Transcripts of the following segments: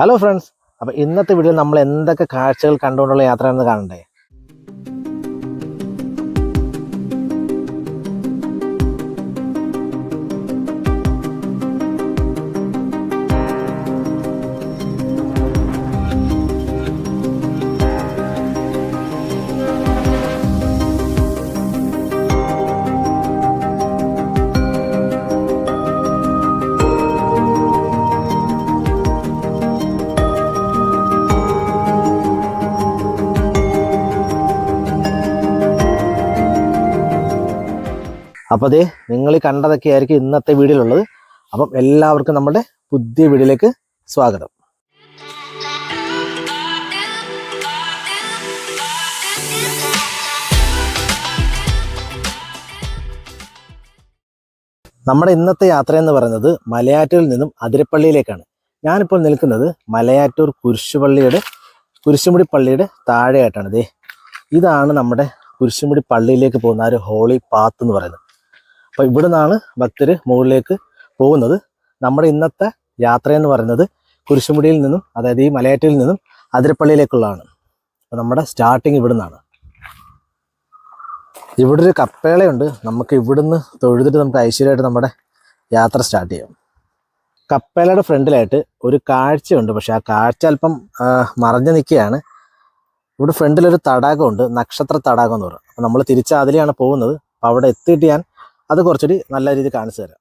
Hello friends അപ്പോൾ ഇന്നത്തെ വീഡിയോയിൽ നമ്മൾ എന്തൊക്കെ കാഴ്ചകൾ കണ്ടുകൊണ്ടുള്ള യാത്രയാണെന്ന് കാണണ്ടേ? അപ്പോൾ അതേ നിങ്ങൾ കണ്ടതൊക്കെ ആയിരിക്കും ഇന്നത്തെ വീഡിയോയിലുള്ളത്. അപ്പം എല്ലാവർക്കും നമ്മുടെ പുതിയ വീഡിയോയിലേക്ക് സ്വാഗതം. നമ്മുടെ ഇന്നത്തെ യാത്ര എന്ന് പറയുന്നത് മലയാറ്റൂരിൽ നിന്നും അതിരപ്പള്ളിയിലേക്കാണ്. ഞാനിപ്പോൾ നിൽക്കുന്നത് മലയാറ്റൂർ കുരിശുപള്ളിയുടെ കുരിശുമുടി പള്ളിയുടെ താഴെയായിട്ടാണ് ഇതാണ് നമ്മുടെ കുരിശുമുടി പള്ളിയിലേക്ക് പോകുന്ന ഒരു ഹോളി പാത്ത് എന്ന് പറയുന്നത്. അപ്പോൾ ഇവിടെ നിന്നാണ് ഭക്തർ മുകളിലേക്ക് പോകുന്നത്. നമ്മുടെ ഇന്നത്തെ യാത്ര എന്ന് പറയുന്നത് കുരിശുമുടിയിൽ നിന്നും അതായത് ഈ മലയാറ്റയിൽ നിന്നും അതിരപ്പള്ളിയിലേക്കുള്ളതാണ്. അപ്പോൾ നമ്മുടെ സ്റ്റാർട്ടിങ് ഇവിടെ നിന്നാണ് ഇവിടെ ഒരു കപ്പേളയുണ്ട്. നമുക്ക് ഇവിടുന്ന് തൊഴുതിട്ട് നമുക്ക് ഐശ്വര്യമായിട്ട് നമ്മുടെ യാത്ര സ്റ്റാർട്ട് ചെയ്യാം. കപ്പേളയുടെ ഫ്രണ്ടിലായിട്ട് ഒരു കാഴ്ചയുണ്ട്. പക്ഷെ ആ കാഴ്ച അല്പം മറഞ്ഞു നിൽക്കുകയാണ്. ഇവിടെ ഫ്രണ്ടിലൊരു തടാകമുണ്ട്. നക്ഷത്ര തടാകം എന്ന് പറയും അപ്പോൾ നമ്മൾ തിരിച്ച് അതിലെയാണ് പോകുന്നത്. അപ്പോൾ അവിടെ എത്തിയിട്ട് ഞാൻ അത് കുറച്ചുകൂടി നല്ല രീതിയിൽ കാണിച്ചു തരാം.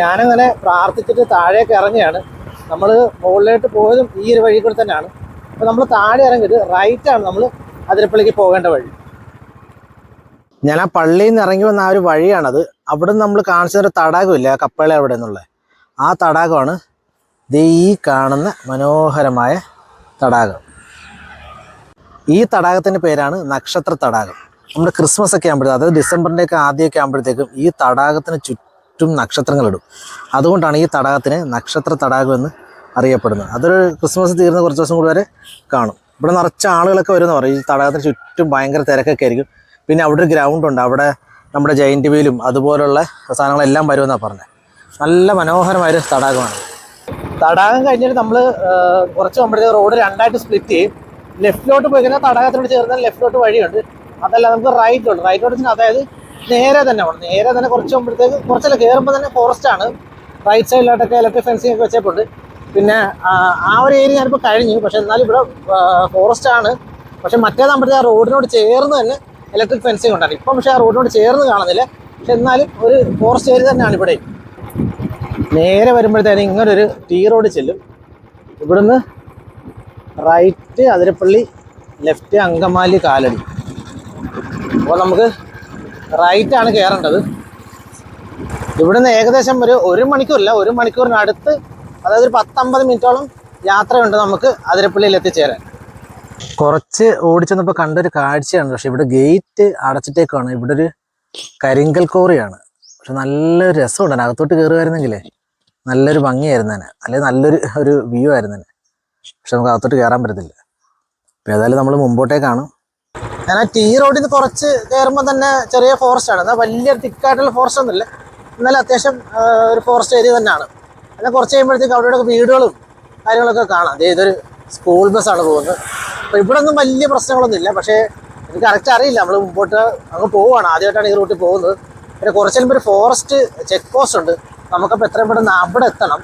ഞാനങ്ങനെ പ്രാർത്ഥിച്ചിട്ട് താഴേക്ക് ഇറങ്ങിയാണ്. നമ്മൾ മുകളിലോട്ട് പോയതും ഈ ഒരു വഴി കൂടെ തന്നെയാണ്. അപ്പോൾ നമ്മൾ താഴെ ഇറങ്ങിയിട്ട് റൈറ്റാണ് നമ്മൾ അതിരപ്പള്ളിക്ക് പോകേണ്ട വഴി. ഞാൻ ആ പള്ളിയിൽ നിന്ന് ഇറങ്ങി വന്ന ആ ഒരു വഴിയാണത്. അവിടെ നിന്ന് നമ്മൾ കാണിച്ചൊരു തടാകമില്ല കപ്പേള അവിടെ നിന്നുള്ള. ആ തടാകമാണ് ദേ ഈ കാണുന്ന മനോഹരമായ തടാകം. ഈ തടാകത്തിന്റെ പേരാണ് നക്ഷത്ര തടാകം. നമ്മുടെ ക്രിസ്മസ് ഒക്കെ ആകുമ്പോഴത്തേക്കും അതായത് ഡിസംബറിന്റെ ഒക്കെ ആദ്യമൊക്കെ ആകുമ്പോഴത്തേക്കും ഈ തടാകത്തിന് ചുറ്റും നക്ഷത്രങ്ങളിടും. അതുകൊണ്ടാണ് ഈ തടാകത്തിന് നക്ഷത്ര തടാകം എന്ന് അറിയപ്പെടുന്നത്. അതൊരു ക്രിസ്മസ് തീർന്ന് കുറച്ച് ദിവസം കൂടി വരെ കാണും. ഇവിടെ നിറച്ച ആളുകളൊക്കെ വരുമെന്ന് പറയും. ഈ തടാകത്തിന് ചുറ്റും ഭയങ്കര തിരക്കൊക്കെ ആയിരിക്കും. പിന്നെ അവിടെ ഒരു ഗ്രൗണ്ട് ഉണ്ട്. അവിടെ നമ്മുടെ ജയിന്റ് വീലും അതുപോലുള്ള സാധനങ്ങളെല്ലാം വരുമെന്നാണ് പറഞ്ഞത് നല്ല മനോഹരമായൊരു തടാകമാണ്. തടാകം കഴിഞ്ഞിട്ട് നമ്മൾ കുറച്ച് നമ്മുടെ റോഡ് രണ്ടായിട്ട് സ്പ്ലിറ്റ് ചെയ്യും. ലെഫ്റ്റിലോട്ട് പോയി കഴിഞ്ഞാൽ തടാകത്തിനോട് ചേർന്നാൽ ലെഫ്റ്റിലോട്ട് വഴിയുണ്ട്. അതല്ല നമുക്ക് റൈറ്റിലോട്ട് റൈറ്റിലോട്ട് അതായത് നേരെ തന്നെ പോകണം നേരെ തന്നെ കുറച്ച് പോകുമ്പോഴത്തേക്ക് കുറച്ചല്ല കയറുമ്പോൾ തന്നെ ഫോറസ്റ്റ് ആണ്. റൈറ്റ് സൈഡിലോട്ടൊക്കെ ഇലക്ട്രിക് ഫെൻസിങ് ഒക്കെ വെച്ചേപ്പുണ്ട്. പിന്നെ ആ, ഒരു ഏരിയ ഞാനിപ്പോൾ കഴിഞ്ഞു. പക്ഷെ എന്നാലും ഇവിടെ ഫോറസ്റ്റ് ആണ്. പക്ഷെ മറ്റേതാകുമ്പോഴത്തേക്ക് ആ റോഡിനോട് ചേർന്ന് തന്നെ ഇലക്ട്രിക് ഫെൻസിങ് ഉണ്ടായിരുന്നു. ഇപ്പം പക്ഷേ ആ റോഡിനോട് ചേർന്ന് കാണുന്നില്ല. പക്ഷെ എന്നാലും ഒരു ഫോറസ്റ്റ് ഏരിയ തന്നെയാണ് ഇവിടെ. നേരെ വരുമ്പോഴത്തേനും ഒരു ടീ റോഡ് ചെല്ലും. ഇവിടുന്ന് റൈറ്റ് അതിരപ്പള്ളി ലെഫ്റ്റ് അങ്കമാലി കാലടി. അപ്പോൾ നമുക്ക് റൈറ്റാണ് കയറേണ്ടത് ഇവിടുന്ന് ഏകദേശം ഒരു ഒരു മണിക്കൂറില്ല ഒരു മണിക്കൂറിനടുത്ത് അതായത് ഒരു പത്തമ്പത് മിനിറ്റോളം യാത്രയുണ്ട് നമുക്ക് അതിരപ്പള്ളിയിൽ എത്തിച്ചേരാൻ. കുറച്ച് ഓടിച്ചെന്നപ്പോൾ കണ്ടൊരു കാഴ്ചയാണ്. പക്ഷെ ഇവിടെ ഗേറ്റ് അടച്ചിട്ടേക്കാണ്. ഇവിടെ ഒരു കരിങ്കൽ കോറിയാണ്. പക്ഷെ നല്ലൊരു രസമുണ്ട്. അകത്തോട്ട് കയറുമായിരുന്നെങ്കിലേ നല്ലൊരു ഭംഗിയായിരുന്നു തന്നെ അല്ലെങ്കിൽ നല്ലൊരു ഒരു വ്യൂ ആയിരുന്നു തന്നെ പക്ഷെ നമുക്ക് അകത്തോട്ട് കയറാൻ പറ്റത്തില്ല. അപ്പോൾ ഏതായാലും നമ്മൾ മുമ്പോട്ടേക്കാണ്. ഞാൻ ടീ റോഡിൽ നിന്ന് കുറച്ച് കയറുമ്പോൾ തന്നെ ചെറിയ ഫോറസ്റ്റ് ആണ്. എന്നാൽ വലിയ തിക്കായിട്ടുള്ള ഫോറസ്റ്റ് ഒന്നുമില്ല. എന്നാലും അത്യാവശ്യം ഒരു ഫോറസ്റ്റ് ഏരിയ തന്നെയാണ്. എന്നാൽ കുറച്ച് കഴിയുമ്പോഴത്തേക്ക് അവിടെ വീടുകളും കാര്യങ്ങളൊക്കെ കാണാം. ദേ ഇതൊരു സ്കൂൾ ബസ്സാണ് പോകുന്നത്. അപ്പോൾ ഇവിടെ ഒന്നും വലിയ പ്രശ്നങ്ങളൊന്നുമില്ല പക്ഷേ എനിക്ക് കറക്റ്റ് അറിയില്ല. നമ്മൾ മുമ്പോട്ട് അങ്ങ് പോവുകയാണ് ആദ്യമായിട്ടാണ് ഈ റൂട്ടിൽ പോകുന്നത്. പിന്നെ കുറച്ച് കഴിയുമ്പോൾ ഒരു ഫോറസ്റ്റ് ചെക്ക് പോസ്റ്റ് ഉണ്ട്. നമുക്കപ്പോൾ എത്രയും പെട്ടെന്ന് അവിടെ എത്തണം.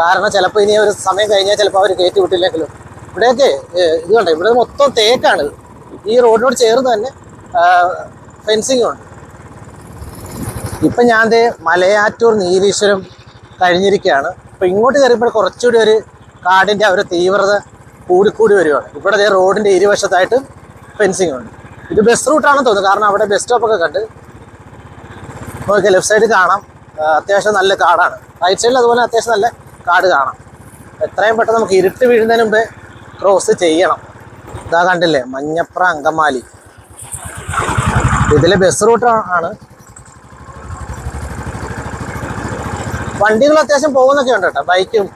കാരണം ചിലപ്പോൾ ഇനി ഒരു സമയം കഴിഞ്ഞാൽ ചിലപ്പോൾ അവർ കയറ്റി വിട്ടില്ലെങ്കിലും. ഇവിടെയൊക്കെ ഇത് കണ്ടോ? ഇവിടെ മൊത്തം തേക്കാണ്. ഈ റോഡിനോട് ചേർന്ന് തന്നെ ഫെൻസിങ് ഉണ്ട്. ഇപ്പം ഞാൻ ദേ മലയാറ്റൂർ നീരീശ്വരം കഴിഞ്ഞിരിക്കുകയാണ്. അപ്പം ഇങ്ങോട്ട് കയറിയപ്പോൾ കുറച്ചുകൂടി ഒരു കാടിന്റെ ഒരു തീവ്രത കൂടിക്കൂടി വരികയാണ്. ഇവിടെ ദേ റോഡിന്റെ ഇരുവശത്തായിട്ട് ഫെൻസിങ് ഉണ്ട്. ഇത് ബസ് റൂട്ടാണെന്ന് തോന്നുന്നു. കാരണം അവിടെ ബസ് സ്റ്റോപ്പൊക്കെ കണ്ട് നോക്കിയാൽ ലെഫ്റ്റ് സൈഡ് കാണാം. അത്യാവശ്യം നല്ല കാടാണ്. റൈറ്റ് സൈഡിൽ അതുപോലെ അത്യാവശ്യം നല്ല കാട് കാണാം. എത്രയും പെട്ടെന്ന് നമുക്ക് ഇരുട്ട് വീഴുന്നതിന് മുമ്പേ ക്രോസ് ചെയ്യണം. ഇതാ കണ്ടില്ലേ? മഞ്ഞപ്ര അങ്കമാലി. ഇതിലെ ബസ് റൂട്ട് ആണ്. വണ്ടികൾ അത്യാവശ്യം പോകുന്നൊക്കെ ഉണ്ട് കേട്ടോ. ബൈക്കും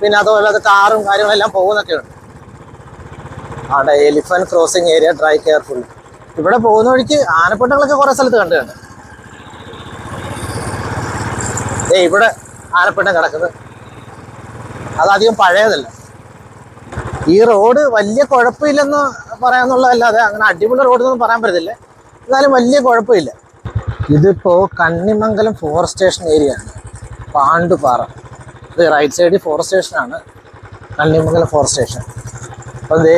പിന്നെ അതുപോലെ കാറും കാര്യങ്ങളെല്ലാം പോകുന്നൊക്കെ ഉണ്ട്. അവിടെ elephant crossing area drive careful ഇവിടെ പോകുന്ന വഴിക്ക് ആനപ്പട്ടങ്ങളൊക്കെ കുറെ സ്ഥലത്ത് കണ്ടു കണ്ട് ഏ ഇവിടെ ആനപ്പെട്ടം കിടക്കുന്നത്. അതധികം പഴയതല്ല. ഈ റോഡ് വലിയ കുഴപ്പമില്ലെന്ന് പറയാന്നുള്ളതല്ലാതെ അങ്ങനെ അടിപൊളി എന്ന് പറയാൻ പറ്റത്തില്ല. എന്നാലും വലിയ കുഴപ്പമില്ല. ഇതിപ്പോ കണ്ണിമംഗലം ഫോറസ്റ്റ് സ്റ്റേഷൻ ഏരിയ ആണ്. പാണ്ടുപാറ ഇത് റൈറ്റ് സൈഡിൽ ഫോറസ്റ്റ് സ്റ്റേഷനാണ് കണ്ണിമംഗലം ഫോറസ്റ്റ് സ്റ്റേഷൻ അപ്പം എന്തേ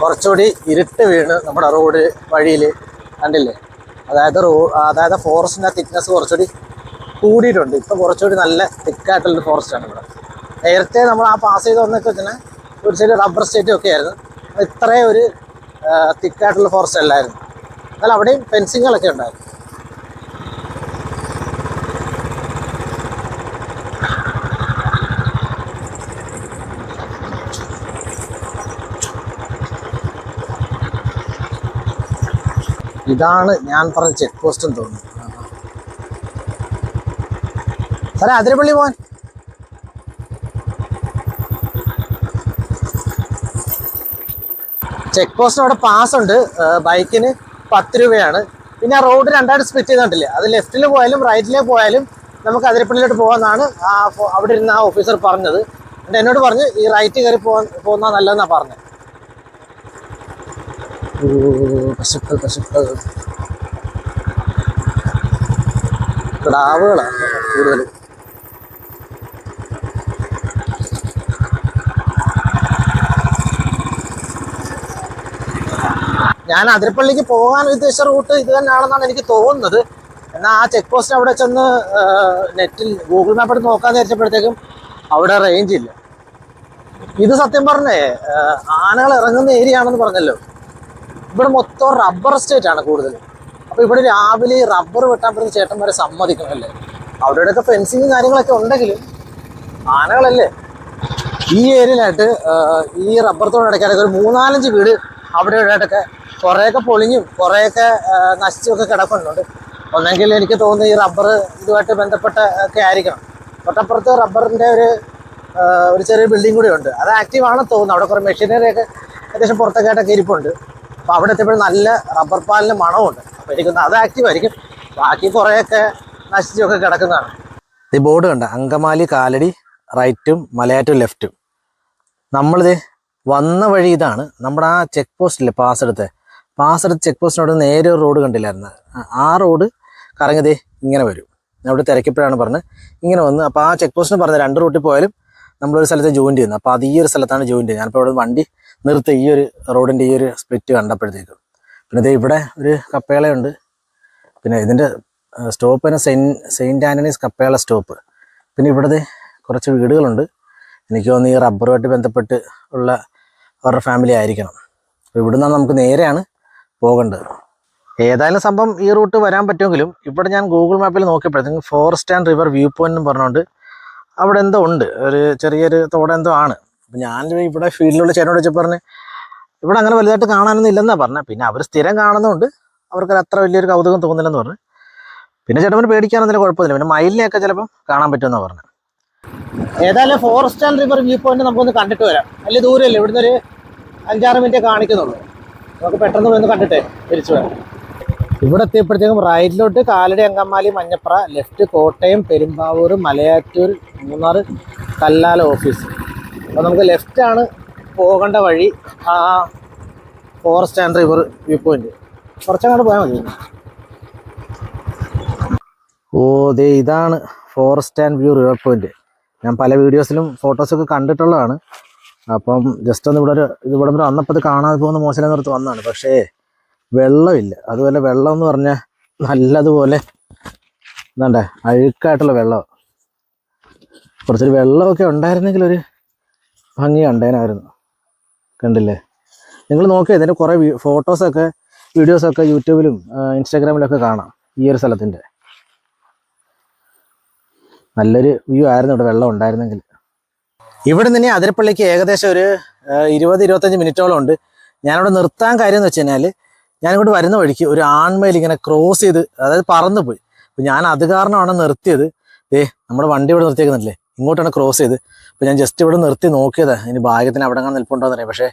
കുറച്ചുകൂടി ഇരുട്ട് വീണ് നമ്മുടെ റോഡ് വഴിയിൽ കണ്ടില്ലേ? അതായത് റോ അതായത് ഫോറസ്റ്റിന്റെ തിക്നെസ് കുറച്ചുകൂടി കൂടിയിട്ടുണ്ട്. ഇപ്പം കുറച്ചുകൂടി നല്ല തിക്കായിട്ടുള്ള ഫോറസ്റ്റ് ആണ് ഇവിടെ. നേരത്തെ നമ്മൾ ആ പാസ് ചെയ്ത് വന്നൊക്കെ തന്നെ ഒരു ചെറിയ റബ്ബർ സ്റ്റേറ്റും ഒക്കെ ആയിരുന്നു. ഇത്രയും ഒരു തിക്കായിട്ടുള്ള ഫോറസ്റ്റ് അല്ലായിരുന്നു. എന്നാൽ അവിടെയും ഫെൻസിങ്ങുകളൊക്കെ ഉണ്ടായിരുന്നു. ഇതാണ് ഞാൻ പറഞ്ഞ ചെക്ക് പോസ്റ്റ് എന്ന് തോന്നുന്നു. സാറേ അതിരപ്പള്ളി പോവാൻ? ചെക്ക് പോസ്റ്റിന് അവിടെ പാസ് ഉണ്ട്. ബൈക്കിന് പത്ത് രൂപയാണ്. പിന്നെ ആ റോഡ് രണ്ടായിട്ട് സ്പ്ലിറ്റ് ചെയ്തിട്ടില്ലേ? അത് ലെഫ്റ്റിൽ പോയാലും റൈറ്റിലേ പോയാലും നമുക്ക് അതിരപ്പള്ളിയിലോട്ട് പോകാമെന്നാണ് ആ അവിടെ ഇരുന്ന ആ ഓഫീസർ പറഞ്ഞത്. എന്നിട്ട് എന്നോട് പറഞ്ഞ് ഈ റൈറ്റ് കയറി പോകാൻ പോകുന്ന നല്ലതെന്നാണ് പറഞ്ഞത് പശുക്കൾ പശുക്കൾ. കിടാവുകളാണ് കൂടുതൽ ഞാൻ അതിരപ്പള്ളിക്ക് പോകാൻ ഉദ്ദേശിച്ച റൂട്ട് ഇത് തന്നെയാണെന്നാണ് എനിക്ക് തോന്നുന്നത്. എന്നാൽ ആ ചെക്ക് പോസ്റ്റ് അവിടെ ചെന്ന് നെറ്റിൽ ഗൂഗിൾ മാപ്പ് എടുത്ത് നോക്കാൻ നേരിച്ചപ്പോഴത്തേക്കും അവിടെ റേഞ്ച് ഇല്ല. ഇത് സത്യം പറഞ്ഞേ ആനകൾ ഇറങ്ങുന്ന ഏരിയ ആണെന്ന് പറഞ്ഞല്ലോ. ഇവിടെ മൊത്തം റബ്ബർ എസ്റ്റേറ്റ് ആണ് കൂടുതൽ അപ്പോൾ ഇവിടെ രാവിലെ റബ്ബർ വെട്ടാൻ പറ്റുന്ന ചേട്ടന്മാരെ സമ്മതിക്കണമല്ലേ? അവിടെ ഇവിടെയൊക്കെ കാര്യങ്ങളൊക്കെ ഉണ്ടെങ്കിലും ആനകളല്ലേ? ഈ ഏരിയയിലായിട്ട് ഈ റബ്ബർ തോടിടയ്ക്കാനൊക്കെ ഒരു മൂന്നാലഞ്ച് വീട് അവിടെ ഇവിടെയൊക്കെ കുറേയൊക്കെ പൊളിഞ്ഞും കുറേയൊക്കെ നശിച്ചുമൊക്കെ കിടക്കുന്നുണ്ട്. ഒന്നെങ്കിൽ എനിക്ക് തോന്നുന്നു ഈ റബ്ബർ ഇതുമായിട്ട് ബന്ധപ്പെട്ട ഒക്കെ ആയിരിക്കണം. തൊട്ടപ്പുറത്ത് റബ്ബറിന്റെ ഒരു ഒരു ചെറിയ ബിൽഡിംഗ് കൂടി ഉണ്ട്. അത് ആക്റ്റീവ് ആണെന്ന് തോന്നുന്നു. അവിടെ കുറേ മെഷീനറി ഒക്കെ അത്യാവശ്യം പുറത്തൊക്കെ ആയിട്ടൊക്കെ ഇരിപ്പുണ്ട്. അപ്പോൾ അവിടെ എത്തിയപ്പോഴും നല്ല റബ്ബർ പാലിന് മണമുണ്ട്. അപ്പോൾ എനിക്ക് അത് ആക്റ്റീവ് ആയിരിക്കും. ബാക്കി കുറേയൊക്കെ നശിച്ചൊക്കെ കിടക്കുന്നതാണ്. ഈ ബോർഡ് കണ്ട അങ്കമാലി കാലടി റൈറ്റും മലയാറ്റും ലെഫ്റ്റും നമ്മളിത് വന്ന വഴി ഇതാണ്. നമ്മുടെ ആ ചെക്ക് പോസ്റ്റില്ലേ പാസ് പാസെടുത്ത് പാസ് എടുത്ത് ചെക്ക് പോസ്റ്റിനോട് നേരെ ഒരു റോഡ് കണ്ടില്ലായിരുന്നു. ആ- റോഡ് കറങ്ങിയതേ ഇങ്ങനെ വരും. അവിടെ തിരക്കിപ്പോഴാണ് പറഞ്ഞത് ഇങ്ങനെ വന്ന്. അപ്പോൾ ആ ചെക്ക് പോസ്റ്റിന് പറഞ്ഞ രണ്ട് റൂട്ടിൽ പോയാലും നമ്മളൊരു സ്ഥലത്ത് ജോയിൻ ചെയ്യുന്നത് അപ്പോൾ അത് ഈ ഒരു സ്ഥലത്താണ് ജോയിൻ ചെയ്യുന്നത്. ഞാനിപ്പോൾ ഇവിടെ വണ്ടി നിർത്തി ഈ ഒരു റോഡിന്റെ ഈ ഒരു സ്പ്ലിറ്റ് കണ്ടപ്പോഴത്തേക്കും. പിന്നെ ഇതേ ഇവിടെ ഒരു കപ്പേളയുണ്ട്. പിന്നെ ഇതിന്റെ സ്റ്റോപ്പ് തന്നെ സെയിൻ സെയിന്റ് ആന്റണീസ് കപ്പേള സ്റ്റോപ്പ്. പിന്നെ ഇവിടെ ദേ കുറച്ച് വീടുകളുണ്ട്. എനിക്ക് തോന്നുന്നു ഈ റബ്ബറുമായിട്ട് ബന്ധപ്പെട്ട് ഉള്ള അവരുടെ ഫാമിലി ആയിരിക്കണം. അപ്പോൾ ഇവിടെ നിന്നാണ് നമുക്ക് നേരെയാണ് പോകേണ്ടത്. ഏതായാലും സംഭവം ഈ റൂട്ട് വരാൻ പറ്റുമെങ്കിലും ഇവിടെ ഞാൻ ഗൂഗിൾ മാപ്പിൽ നോക്കിയപ്പോഴത്തേക്കും forest and river view point എന്ന് പറഞ്ഞുകൊണ്ട് അവിടെ എന്തോ ഉണ്ട്. ഒരു ചെറിയൊരു തോടെ എന്തോ ആണ്. അപ്പം ഞാൻ ഇവിടെ ഫീൽഡിലുള്ള ചേട്ടനോട് വെച്ച് പറഞ്ഞ് ഇവിടെ അങ്ങനെ വലുതായിട്ട് കാണാനൊന്നും ഇല്ലെന്നാണ് പറഞ്ഞത് പിന്നെ അവർ സ്ഥിരം കാണുന്നതുകൊണ്ട് അവർക്ക് അത്ര വലിയൊരു കൗതുകം തോന്നില്ലെന്ന് പറഞ്ഞു. പിന്നെ ചേട്ടന് പേടിക്കാനൊന്നും കുഴപ്പമില്ല പിന്നെ മയിലിനെയൊക്കെ ചിലപ്പം കാണാൻ പറ്റുമെന്നാണ് പറഞ്ഞത് ഏതായാലും forest and river view point നമുക്കൊന്ന് കണ്ടിട്ട് വരാം. വലിയ ദൂരമല്ലേ ഇവിടുന്ന് ഒരു അഞ്ചാറ് മിനിറ്റ് കാണിക്കുന്നുള്ളൂ. നമുക്ക് പെട്ടെന്ന് പോയി ഒന്ന് കണ്ടിട്ടേ തിരിച്ചു വരാം. ഇവിടെ എത്തിയപ്പോഴത്തേക്കും റൈറ്റിലോട്ട് കാലടി അങ്കമാലി മഞ്ഞപ്ര ലെഫ്റ്റ് കോട്ടയം പെരുമ്പാവൂർ മലയാറ്റൂർ മൂന്നാർ കല്ലാല ഓഫീസ് അപ്പോൾ നമുക്ക് ലെഫ്റ്റാണ് പോകേണ്ട വഴി ആ forest and river view point കുറച്ചങ്ങോട്ട് പോയാൽ മതി. ഓ ദേ ഇതാണ് forest and view river point ഞാൻ പല വീഡിയോസിലും ഫോട്ടോസൊക്കെ കണ്ടിട്ടുള്ളതാണ്. അപ്പം ജസ്റ്റ് ഒന്ന് ഇവിടെ ഒരു ഇവിടെ ഒരു വന്നപ്പോൾ ഇത് കാണാതെ പോകുന്ന മോശം നിർത്ത് വന്നതാണ്. പക്ഷേ വെള്ളമില്ല. അതുപോലെ വെള്ളം എന്ന് പറഞ്ഞാൽ നല്ലതുപോലെ എന്താണ്ടേ അഴുക്കായിട്ടുള്ള വെള്ളം. കുറച്ചൊരു വെള്ളമൊക്കെ ഉണ്ടായിരുന്നെങ്കിൽ ഒരു ഭംഗി കണ്ടേനായിരുന്നു. കണ്ടില്ലേ? നിങ്ങൾ നോക്കിയാൽ ഇതിന്റെ കുറേ ഫോട്ടോസൊക്കെ വീഡിയോസൊക്കെ യൂട്യൂബിലും ഇൻസ്റ്റാഗ്രാമിലൊക്കെ കാണാം ഈ ഒരു സ്ഥലത്തിന്റെ നല്ലൊരു വ്യൂ ആയിരുന്നു ഇവിടെ വെള്ളം ഉണ്ടായിരുന്നെങ്കിൽ. ഇവിടെ നിന്ന് അതിരപ്പള്ളിക്ക് ഏകദേശം ഒരു ഇരുപത് ഇരുപത്തഞ്ച് മിനിറ്റോളം ഉണ്ട്. ഞാനിവിടെ നിർത്താൻ കാര്യം എന്ന് വെച്ച് കഴിഞ്ഞാൽ ഞാനിങ്ങോട്ട് വരുന്ന വഴിക്ക് ഒരു ആൺമയിൽ ഇങ്ങനെ ക്രോസ് ചെയ്ത് അതായത് പറന്നു പോയി അപ്പം ഞാൻ അത് കാരണമാണ് നിർത്തിയത്. ഏ നമ്മുടെ വണ്ടി ഇവിടെ നിർത്തിയേക്കുന്നില്ലേ? ഇങ്ങോട്ടാണ് ക്രോസ് ചെയ്ത്. അപ്പം ഞാൻ ജസ്റ്റ് ഇവിടെ നിർത്തി നോക്കിയതാണ് ഇനി ഭാഗ്യത്തിന് അവിടെ അങ്ങനെ നിൽപ്പുണ്ടോ എന്നറിയാം. പക്ഷേ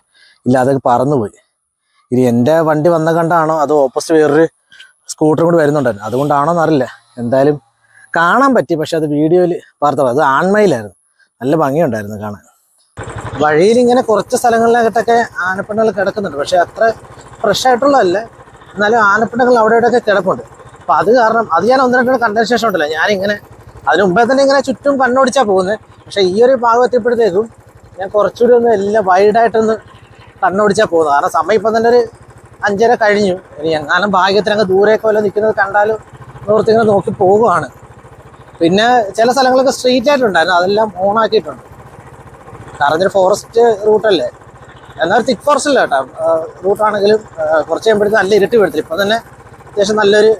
ഇല്ല അതൊക്കെ പറന്നുപോയി. ഇനി എന്റെ വണ്ടി വന്ന കണ്ടാണോ അതോ ഓപ്പോസിറ്റ് വേറൊരു സ്കൂട്ടറും കൂടി വരുന്നുണ്ടായിരുന്നു അതുകൊണ്ടാണോ എന്നറിയില്ല. എന്തായാലും കാണാൻ പറ്റി പക്ഷെ അത് വീഡിയോയിൽ വാർത്ത അത് ആൺമയിലായിരുന്നു. നല്ല ഭംഗിയുണ്ടായിരുന്നു കാണാൻ. വഴിയിൽ ഇങ്ങനെ കുറച്ച് സ്ഥലങ്ങളിലായിട്ടൊക്കെ ആനപ്പിണ്ടകൾ കിടക്കുന്നുണ്ട്. പക്ഷെ അത്ര ഫ്രഷ് ആയിട്ടുള്ളതല്ല. എന്നാലും ആനപ്പിണ്ടകൾ അവിടെ ഇവിടെയൊക്കെ കിടപ്പുണ്ട്. അപ്പം അത് കാരണം അത് ഞാൻ ഒന്ന് രണ്ടു കണ്ടതിന് ശേഷം ഉണ്ടല്ലോ. ഞാനിങ്ങനെ അതിന് മുമ്പേ തന്നെ ഇങ്ങനെ ചുറ്റും കണ്ണോടിച്ചാൽ പോകുന്നത് പക്ഷേ ഈ ഒരു ഭാഗം എത്തിയപ്പോഴത്തേക്കും ഞാൻ കുറച്ചുകൂടി ഒന്ന് എല്ലാം വൈഡായിട്ടൊന്ന് കണ്ണോടിച്ചാൽ പോകുന്നത്. കാരണം സമയം ഇപ്പം തന്നെ ഒരു അഞ്ചര കഴിഞ്ഞു. ഇനി എങ്ങാനും ഭാഗ്യത്തിന് അങ്ങ് ദൂരെയൊക്കെ വല്ല നിൽക്കുന്നത് കണ്ടാലും നിവർത്തിങ്ങനെ നോക്കി പോകുവാണ്. പിന്നെ ചില സ്ഥലങ്ങളൊക്കെ സ്ട്രീറ്റ് ആയിട്ടുണ്ടായിരുന്നു അതെല്ലാം ഓൺ ആക്കിയിട്ടുണ്ട്. കാരണം ഇതൊരു ഫോറസ്റ്റ് റൂട്ടല്ലേ എന്നാൽ തിക് ഫോറസ്റ്റ് അല്ല കേട്ടോ. റൂട്ടാണെങ്കിലും കുറച്ച് കഴിയുമ്പോഴത്തേക്ക് നല്ല ഇരുട്ടി വീഴത്തില്ല ഇപ്പം തന്നെ അത്യാവശ്യം നല്ലൊരു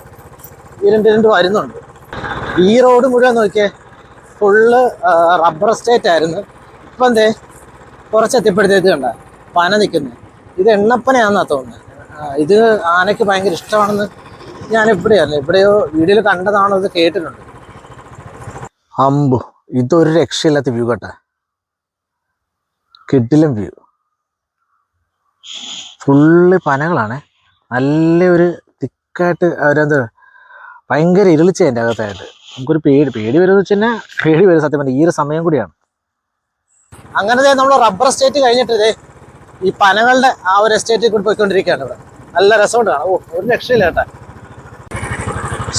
ഇരുണ്ട് ഇരുണ്ട് വരുന്നുണ്ട്. ഈ റോഡ് മുഴുവൻ നോക്കിയേ ഫുള്ള് റബ്ബർ എസ്റ്റേറ്റ് ആയിരുന്നു. ഇപ്പം എന്തേ? കുറച്ച് എത്തിപ്പെടുത്തേക്ക് കണ്ട. പന നിൽക്കുന്നത് ഇത് എണ്ണപ്പനയാണെന്നാണ് തോന്നുന്നത് ഇത് ആനയ്ക്ക് ഭയങ്കര ഇഷ്ടമാണെന്ന് ഞാൻ എവിടെയല്ല എവിടെയോ വീഡിയോയിൽ കണ്ടതാണോ ഇത് കേട്ടിട്ടുണ്ട്. അമ്പു. ഇതൊരു രക്ഷയില്ലാത്ത വ്യൂ കേട്ട. കെട്ടിലും വ്യൂ ഫുള്ള് പനകളാണ്. നല്ലൊരു തിക്കായിട്ട് അവരെന്താ ഭയങ്കര ഇരുളിച്ച എന്റെ അകത്തായിട്ട്. നമുക്കൊരു പേടി പേടി വരുമെന്ന് വെച്ച് കഴിഞ്ഞാൽ പേടി വരും സത്യം പറഞ്ഞാൽ ഈ ഒരു സമയം കൂടിയാണ്. അങ്ങനെ നമ്മൾ റബ്ബർ എസ്റ്റേറ്റ് കഴിഞ്ഞിട്ട് ഈ പനകളുടെ ആ ഒരു എസ്റ്റേറ്റിൽ കൂടി പോയിക്കൊണ്ടിരിക്കുകയാണ് ഇവിടെ. നല്ല രസമുണ്ട് ഓ ഒരു രക്ഷയില്ല കേട്ടാ.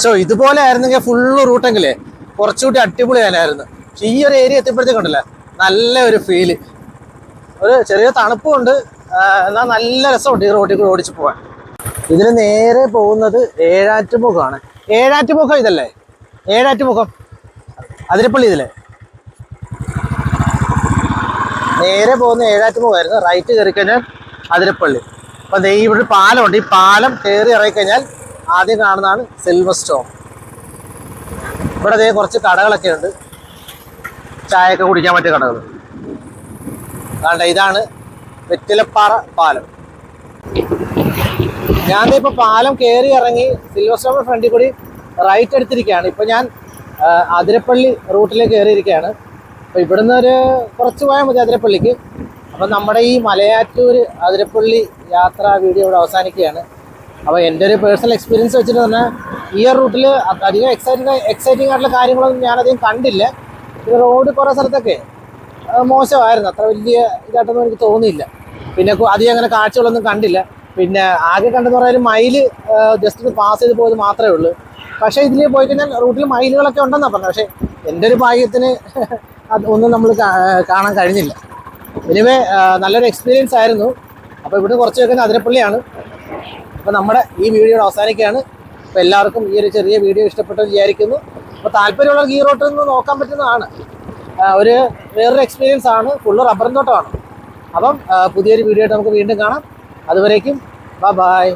സോ ഇതുപോലെ ആയിരുന്നെങ്കിൽ ഫുള്ള് റൂട്ടെങ്കിലേ കുറച്ചുകൂടി അടിപൊളിയാനായിരുന്നു പക്ഷെ ഈ ഒരു ഏരിയ എത്തിയപ്പോഴത്തേക്കുണ്ടല്ലോ നല്ല ഒരു ഫീൽ ഒരു ചെറിയ തണുപ്പുണ്ട് എന്നാൽ നല്ല രസമുണ്ട് ഈ റോഡിൽ കൂടി ഓടിച്ചു പോകാൻ ഇതിന് നേരെ പോകുന്നത് ഏഴാറ്റുമുഖമാണ് ഏഴാറ്റുമുഖം ഇതല്ലേ? ഏഴാറ്റുമുഖം അതിരപ്പള്ളി ഇതിലെ നേരെ പോകുന്ന ഏഴാറ്റുമുഖമായിരുന്നു റൈറ്റ് കയറി കഴിഞ്ഞാൽ അതിരപ്പള്ളി. അപ്പം ഇവിടെ പാലമുണ്ട്. ഈ പാലം കയറി ഇറങ്ങിക്കഴിഞ്ഞാൽ ആദ്യം കാണുന്നതാണ് സിൽവർ സ്റ്റോം ഇവിടെ അതേ കുറച്ച് കടകളൊക്കെ ഉണ്ട്. ചായയൊക്കെ കുടിക്കാൻ പറ്റിയ കടകൾ. അതാണ്ട് ഇതാണ് വെറ്റിലപ്പാറ പാലം. ഞാൻ ദേ ഇപ്പൊ പാലം കയറി ഇറങ്ങി സിൽവർ സ്റ്റോമിന്റെ ഫ്രണ്ടിൽ കൂടി റൈറ്റ് എടുത്തിരിക്കുകയാണ്. ഇപ്പൊ ഞാൻ അതിരപ്പള്ളി റൂട്ടിലേക്ക് കയറിയിരിക്കുകയാണ്. അപ്പൊ ഇവിടുന്ന് ഒരു കുറച്ച് പോയാൽ മതി അതിരപ്പള്ളിക്ക്. അപ്പൊ നമ്മുടെ ഈ മലയാറ്റൂർ അതിരപ്പള്ളി യാത്രാ വീഡിയോ ഇവിടെ അവസാനിക്കുകയാണ്. അപ്പോൾ എന്റെ ഒരു പേഴ്സണൽ എക്സ്പീരിയൻസ് വെച്ചിട്ട് തന്നെ ഈ റൂട്ടിൽ അധികം എക്സൈറ്റിംഗ് എക്സൈറ്റിംഗ് ആയിട്ടുള്ള കാര്യങ്ങളൊന്നും ഞാനധികം കണ്ടില്ല. പിന്നെ റോഡ് കുറേ സ്ഥലത്തൊക്കെ മോശമായിരുന്നു. അത്ര വലിയ ഇതായിട്ടൊന്നും എനിക്ക് തോന്നിയില്ല. പിന്നെ അധികം അങ്ങനെ കാഴ്ചകളൊന്നും കണ്ടില്ല. പിന്നെ ആകെ കണ്ടെന്ന് പറഞ്ഞാൽ മൈൽ ജസ്റ്റ് ഒന്ന് പാസ് ചെയ്ത് പോയത് മാത്രമേ ഉള്ളൂ. പക്ഷേ ഇതിൽ പോയി കഴിഞ്ഞാൽ റൂട്ടിൽ മൈലുകളൊക്കെ ഉണ്ടെന്നാണ് പറഞ്ഞത്. പക്ഷേ എന്റെ ഒരു ഭാഗ്യത്തിന് അത് ഒന്നും നമ്മൾ കാണാൻ കഴിഞ്ഞില്ല. എനിവേ നല്ലൊരു എക്സ്പീരിയൻസ് ആയിരുന്നു. അപ്പോൾ ഇവിടെ കുറച്ച് വെക്കുന്ന അതിരപ്പള്ളിയാണ്. അപ്പോൾ നമ്മുടെ ഈ വീഡിയോ അവസാനിക്കുകയാണ്. അപ്പോൾ എല്ലാവർക്കും ഈ ഒരു ചെറിയ വീഡിയോ ഇഷ്ടപ്പെട്ടു വിചാരിക്കുന്നു. അപ്പോൾ താല്പര്യമുള്ളവർക്ക് ഈ റോട്ടിൽ നിന്ന് നോക്കാൻ പറ്റുന്നതാണ്. ഒരു വേറൊരു എക്സ്പീരിയൻസ് ആണ്. ഫുള്ള് റബ്ബറും തോട്ടമാണ്. അപ്പം പുതിയൊരു വീഡിയോ ആയിട്ട് നമുക്ക് വീണ്ടും കാണാം. അതുവരേക്കും ബൈ ബൈ